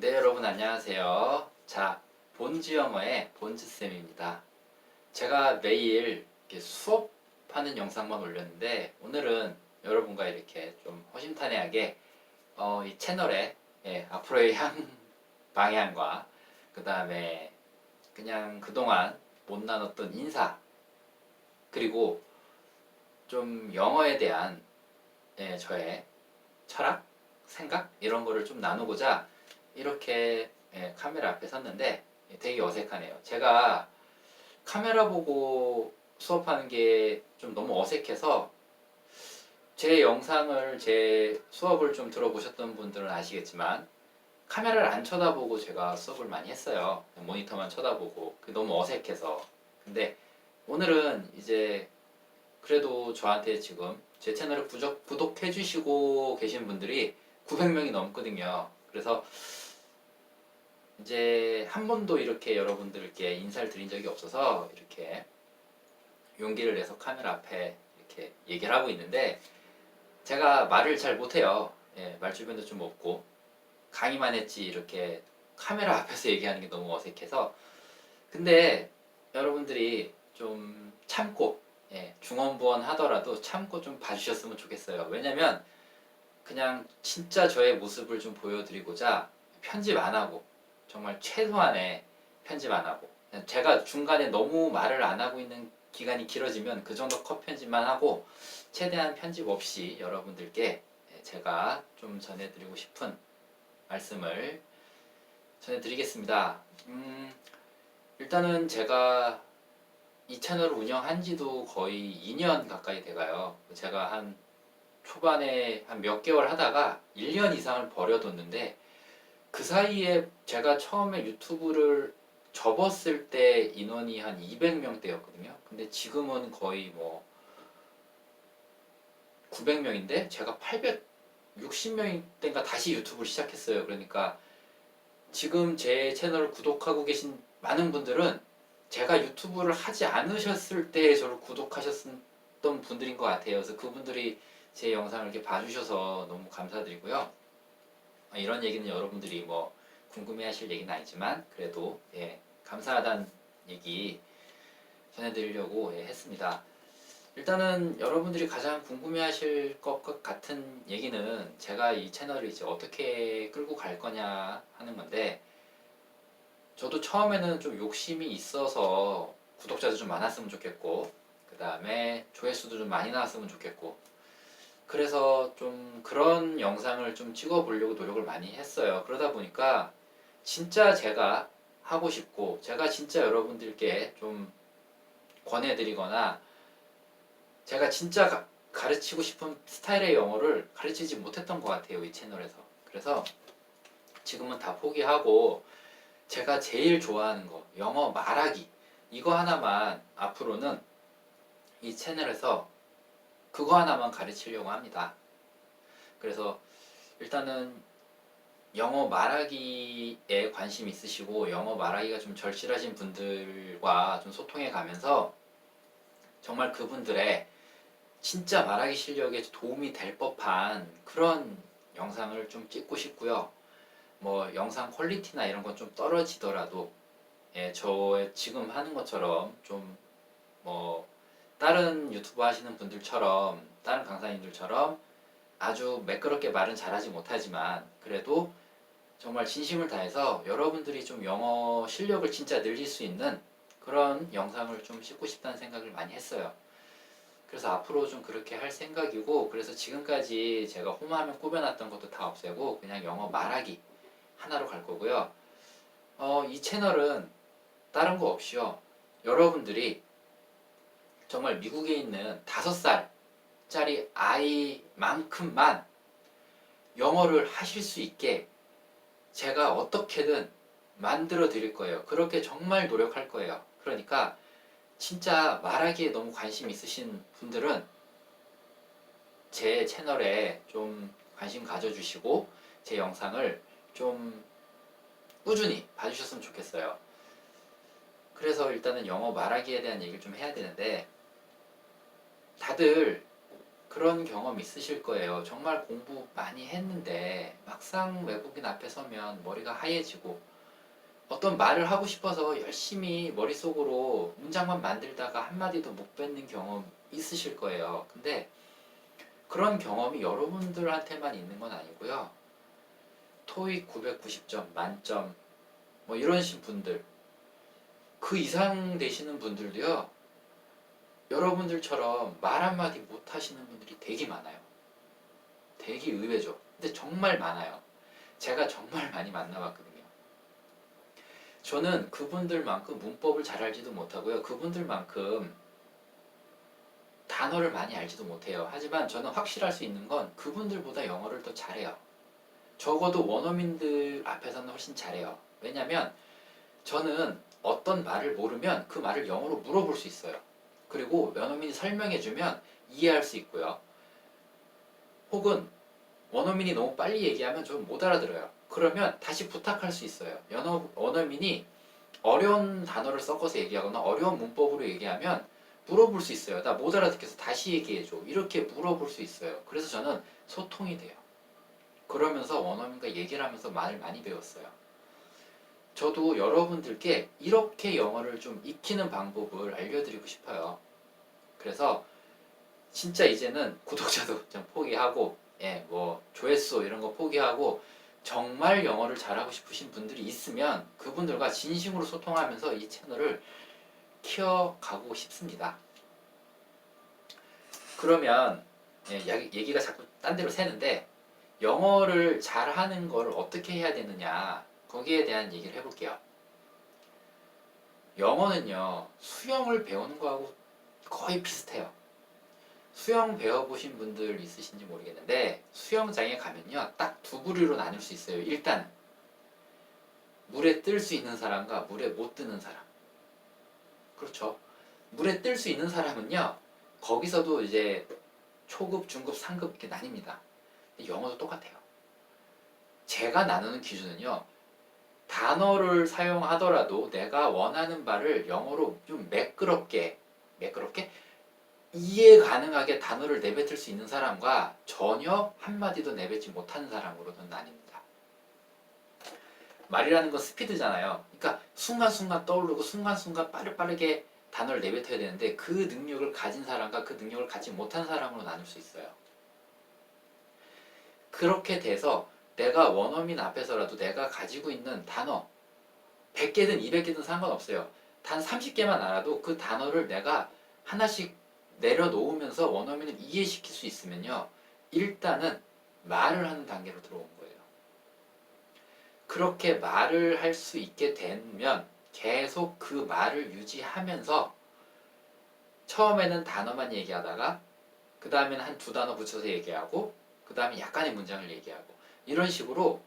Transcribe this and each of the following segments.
네, 여러분 안녕하세요. 자, 본즈 영어의 본즈쌤입니다. 제가 매일 수업하는 영상만 올렸는데 오늘은 여러분과 이렇게 좀 허심탄회하게 어, 이 채널의 예, 앞으로의 향 방향과 그 다음에 그냥 그동안 못 나눴던 인사 그리고 좀 영어에 대한 예, 저의 철학, 생각 이런 거를 좀 나누고자 이렇게 예, 카메라 앞에 섰는데 예, 되게 어색하네요. 제가 카메라 보고 수업하는 게 좀 너무 어색해서 제 영상을 제 수업을 좀 들어보셨던 분들은 아시겠지만 카메라를 안 쳐다보고 제가 수업을 많이 했어요. 모니터만 쳐다보고 너무 어색해서 근데 오늘은 이제 그래도 저한테 지금 제 채널을 구독, 구독해 주시고 계신 분들이 900명이 넘거든요. 그래서 이제 한 번도 이렇게 여러분들께 인사를 드린 적이 없어서 이렇게 용기를 내서 카메라 앞에 이렇게 얘기를 하고 있는데 제가 말을 잘 못해요. 예, 말 주변도 좀 없고 강의만 했지 이렇게 카메라 앞에서 얘기하는 게 너무 어색해서 근데 여러분들이 좀 참고 예, 중원부원 하더라도 참고 좀 봐주셨으면 좋겠어요. 왜냐면 그냥 진짜 저의 모습을 좀 보여드리고자 편집 안 하고 정말 최소한의 편집 안 하고 제가 중간에 너무 말을 안 하고 있는 기간이 길어지면 그 정도 컷 편집만 하고 최대한 편집 없이 여러분들께 예, 제가 좀 전해드리고 싶은 말씀을 전해드리겠습니다. 음, 일단은 제가 이 채널을 운영한 지도 거의 2년 가까이 돼가요. 제가 한 초반에 한 몇 개월 하다가 1년 이상을 버려뒀는데 그 사이에 제가 처음에 유튜브를 접었을 때 인원이 한 200명대였거든요. 근데 지금은 거의 뭐 900명인데 제가 860명일 때인가 다시 유튜브를 시작했어요. 그러니까 지금 제 채널을 구독하고 계신 많은 분들은 제가 유튜브를 하지 않으셨을 때 저를 구독하셨던 분들인 것 같아요. 그래서 그분들이 제 영상을 이렇게 봐주셔서 너무 감사드리고요. 아, 이런 얘기는 여러분들이 뭐 궁금해하실 얘기는 아니지만 그래도 예, 감사하다는 얘기 전해드리려고 예, 했습니다. 일단은 여러분들이 가장 궁금해하실 것 같은 얘기는 제가 이 채널을 이제 어떻게 끌고 갈 거냐 하는 건데 저도 처음에는 좀 욕심이 있어서 구독자도 좀 많았으면 좋겠고 그 다음에 조회수도 좀 많이 나왔으면 좋겠고 그래서 좀 그런 영상을 좀 찍어 보려고 노력을 많이 했어요. 그러다 보니까 진짜 제가 하고 싶고 제가 진짜 여러분들께 좀 권해드리거나 제가 진짜 가, 가르치고 싶은 스타일의 영어를 가르치지 못했던 것 같아요. 이 채널에서. 그래서 지금은 다 포기하고 제가 제일 좋아하는 거 영어 말하기 이거 하나만 앞으로는 이 채널에서 그거 하나만 가르치려고 합니다. 그래서 일단은 영어 말하기에 관심 있으시고 영어 말하기가 좀 절실하신 분들과 좀 소통해 가면서 정말 그분들의 진짜 말하기 실력에 도움이 될 법한 그런 영상을 좀 찍고 싶고요. 뭐 영상 퀄리티나 이런 건 좀 떨어지더라도 예, 저 지금 하는 것처럼 좀뭐 다른 유튜브 하시는 분들처럼 다른 강사님들처럼 아주 매끄럽게 말은 잘하지 못하지만 그래도 정말 진심을 다해서 여러분들이 좀 영어 실력을 진짜 늘릴 수 있는 그런 영상을 좀 찍고 싶다는 생각을 많이 했어요. 그래서 앞으로 좀 그렇게 할 생각이고 그래서 지금까지 제가 홈화면 꾸며놨던 것도 다 없애고 그냥 영어 말하기 하나로 갈 거고요. 어, 이 채널은 다른 거 없이요. 여러분들이 정말 미국에 있는 다섯 살짜리 아이만큼만 영어를 하실 수 있게 제가 어떻게든 만들어 드릴 거예요. 그렇게 정말 노력할 거예요. 그러니까 진짜 말하기에 너무 관심 있으신 분들은 제 채널에 좀 관심 가져주시고 제 영상을 좀 꾸준히 봐주셨으면 좋겠어요. 그래서 일단은 영어 말하기에 대한 얘기를 좀 해야 되는데 다들 그런 경험 있으실 거예요. 정말 공부 많이 했는데 막상 외국인 앞에 서면 머리가 하얘지고 어떤 말을 하고 싶어서 열심히 머릿속으로 문장만 만들다가 한마디도 못 뱉는 경험 있으실 거예요. 근데 그런 경험이 여러분들한테만 있는 건 아니고요. 토익 990점, 만점, 뭐 이러신 분들, 그 이상 되시는 분들도요, 여러분들처럼 말 한마디 못 하시는 분들이 되게 많아요. 되게 의외죠. 근데 정말 많아요. 제가 정말 많이 만나봤거든요. 저는 그분들만큼 문법을 잘 알지도 못하고요. 그분들만큼 단어를 많이 알지도 못해요. 하지만 저는 확실할 수 있는 건 그분들보다 영어를 더 잘해요. 적어도 원어민들 앞에서는 훨씬 잘해요. 왜냐면 저는 어떤 말을 모르면 그 말을 영어로 물어볼 수 있어요. 그리고 원어민이 설명해주면 이해할 수 있고요. 혹은 원어민이 너무 빨리 얘기하면 좀 못 알아들어요. 그러면 다시 부탁할 수 있어요. 연어, 원어민이 어려운 단어를 섞어서 얘기하거나 어려운 문법으로 얘기하면 물어볼 수 있어요. 나 못 알아듣겠어. 다시 얘기해줘. 이렇게 물어볼 수 있어요. 그래서 저는 소통이 돼요. 그러면서 원어민과 얘기를 하면서 말을 많이 배웠어요. 저도 여러분들께 이렇게 영어를 좀 익히는 방법을 알려드리고 싶어요. 그래서 진짜 이제는 구독자도 좀 포기하고, 예, 뭐 조회수 이런 거 포기하고 정말 영어를 잘하고 싶으신 분들이 있으면 그분들과 진심으로 소통하면서 이 채널을 키워가고 싶습니다. 그러면 예, 야- 얘기가 자꾸 딴 데로 새는데 영어를 잘하는 거를 어떻게 해야 되느냐 거기에 대한 얘기를 해볼게요. 영어는요 수영을 배우는 거하고 거의 비슷해요. 수영 배워보신 분들 있으신지 모르겠는데 수영장에 가면요 딱 두 부류로 나눌 수 있어요. 일단 물에 뜰 수 있는 사람과 물에 못 뜨는 사람. 그렇죠. 물에 뜰 수 있는 사람은요 거기서도 이제 초급, 중급, 상급 이렇게 나뉩니다. 영어도 똑같아요. 제가 나누는 기준은요 단어를 사용하더라도 내가 원하는 바를 영어로 좀 매끄럽게 매끄럽게 이해 가능하게 단어를 내뱉을 수 있는 사람과 전혀 한마디도 내뱉지 못하는 사람으로는 나뉩니다. 말이라는 건 스피드잖아요. 그러니까 순간순간 떠오르고 순간순간 빠르빠르게 단어를 내뱉어야 되는데 그 능력을 가진 사람과 그 능력을 갖지 못한 사람으로 나눌 수 있어요. 그렇게 돼서 내가 원어민 앞에서라도 내가 가지고 있는 단어 100개든 200개든 상관없어요. 단 30개만 알아도 그 단어를 내가 하나씩 내려놓으면서 원어민을 이해시킬 수 있으면요. 일단은 말을 하는 단계로 들어온 거예요. 그렇게 말을 할 수 있게 되면 계속 그 말을 유지하면서 처음에는 단어만 얘기하다가 그 다음에는 한 두 단어 붙여서 얘기하고 그 다음에 약간의 문장을 얘기하고 이런 식으로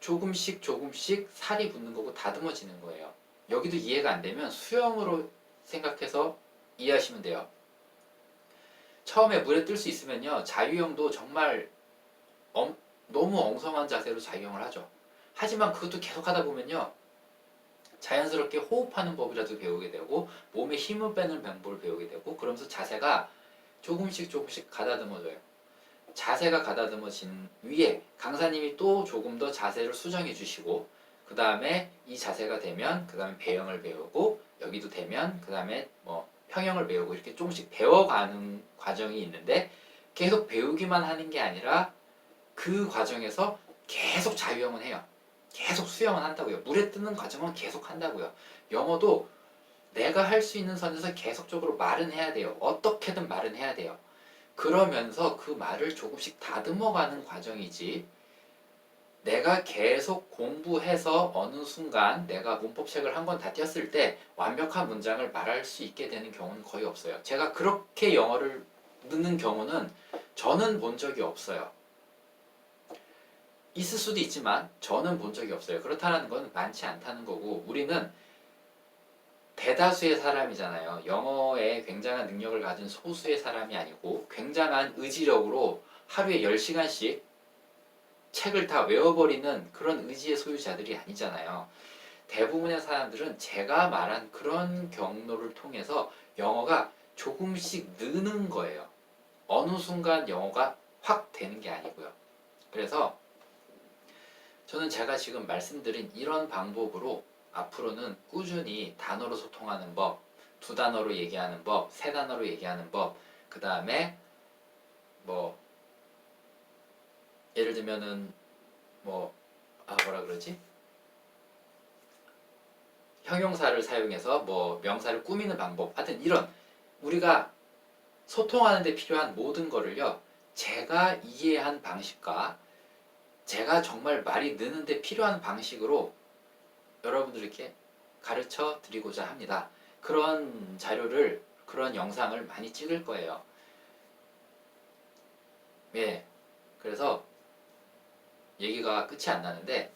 조금씩 조금씩 살이 붙는 거고 다듬어지는 거예요. 여기도 이해가 안 되면 수영으로 생각해서 이해하시면 돼요. 처음에 물에 뜰 수 있으면요 자유형도 정말 엄- 너무 엉성한 자세로 자유형을 하죠. 하지만 그것도 계속 하다 보면요 자연스럽게 호흡하는 법이라도 배우게 되고 몸에 힘을 빼는 방법을 배우게 되고 그러면서 자세가 조금씩 조금씩 가다듬어져요. 자세가 가다듬어진 위에 강사님이 또 조금 더 자세를 수정해 주시고 그 다음에 이 자세가 되면 그 다음에 배영을 배우고 여기도 되면 그 다음에 뭐 평형을 배우고 이렇게 조금씩 배워가는 과정이 있는데 계속 배우기만 하는 게 아니라 그 과정에서 계속 자유형은 해요. 계속 수영은 한다고요. 물에 뜨는 과정은 계속 한다고요. 영어도 내가 할 수 있는 선에서 계속적으로 말은 해야 돼요. 어떻게든 말은 해야 돼요. 그러면서 그 말을 조금씩 다듬어가는 과정이지. 내가 계속 공부해서 어느 순간 내가 문법책을 한 권 다 띄었을 때 완벽한 문장을 말할 수 있게 되는 경우는 거의 없어요. 제가 그렇게 영어를 듣는 경우는 저는 본 적이 없어요. 있을 수도 있지만 저는 본 적이 없어요. 그렇다는 건 많지 않다는 거고 우리는 대다수의 사람이잖아요. 영어에 굉장한 능력을 가진 소수의 사람이 아니고 굉장한 의지력으로 하루에 10시간씩 책을 다 외워버리는 그런 의지의 소유자들이 아니잖아요. 대부분의 사람들은 제가 말한 그런 경로를 통해서 영어가 조금씩 느는 거예요. 어느 순간 영어가 확 되는 게 아니고요. 그래서 저는 제가 지금 말씀드린 이런 방법으로 앞으로는 꾸준히 단어로 소통하는 법, 두 단어로 얘기하는 법, 세 단어로 얘기하는 법, 그 다음에 뭐 예를 들면은 뭐 아 뭐라 그러지? 형용사를 사용해서 뭐 명사를 꾸미는 방법, 하여튼 이런 우리가 소통하는 데 필요한 모든 거를요. 제가 이해한 방식과 제가 정말 말이 느는데 필요한 방식으로 여러분들께 가르쳐 드리고자 합니다. 그런 자료를 그런 영상을 많이 찍을 거예요. 예. 그래서 얘기가 끝이 안 나는데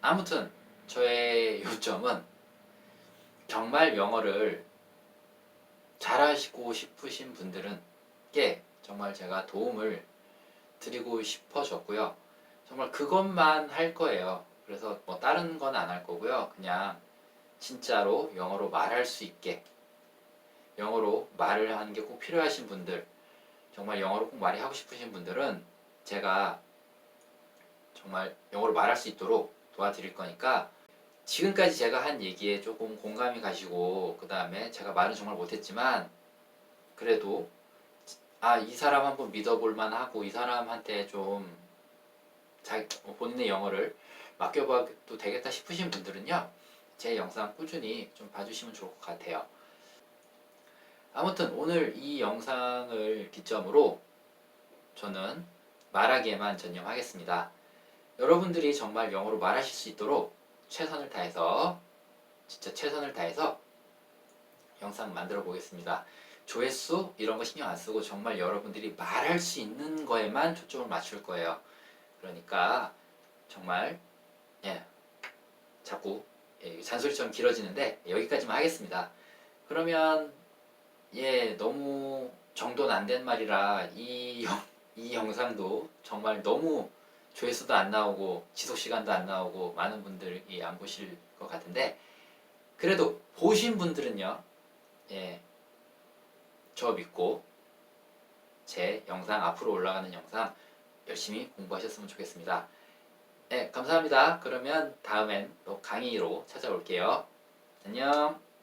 아무튼 저의 요점은 정말 영어를 잘하시고 싶으신 분들은께 정말 제가 도움을 드리고 싶어졌고요. 정말 그것만 할 거예요. 그래서 뭐 다른 건 안 할 거고요. 그냥 진짜로 영어로 말할 수 있게 영어로 말을 하는 게 꼭 필요하신 분들 정말 영어로 꼭 말이 하고 싶으신 분들은 제가 정말 영어로 말할 수 있도록 도와드릴 거니까 지금까지 제가 한 얘기에 조금 공감이 가시고 그 다음에 제가 말은 정말 못했지만 그래도 아 이 사람 한번 믿어볼 만하고 이 사람한테 좀 자기 본인의 영어를 맡겨봐도 되겠다 싶으신 분들은요 제 영상 꾸준히 좀 봐주시면 좋을 것 같아요. 아무튼 오늘 이 영상을 기점으로 저는 말하기에만 전념하겠습니다. 여러분들이 정말 영어로 말하실 수 있도록 최선을 다해서 진짜 최선을 다해서 영상 만들어 보겠습니다. 조회수 이런 거 신경 안 쓰고 정말 여러분들이 말할 수 있는 거에만 초점을 맞출 거예요. 그러니까 정말 예 자꾸 예, 잔소리처럼 길어지는데 여기까지만 하겠습니다. 그러면 예 너무 정돈 안 된 말이라 이, 영, 이 영상도 정말 너무 조회수도 안 나오고 지속 시간도 안 나오고 많은 분들이 안 보실 것 같은데 그래도 보신 분들은요 예, 저 믿고 제 영상 앞으로 올라가는 영상 열심히 공부하셨으면 좋겠습니다. 네, 감사합니다. 그러면 다음엔 또 강의로 찾아올게요. 안녕.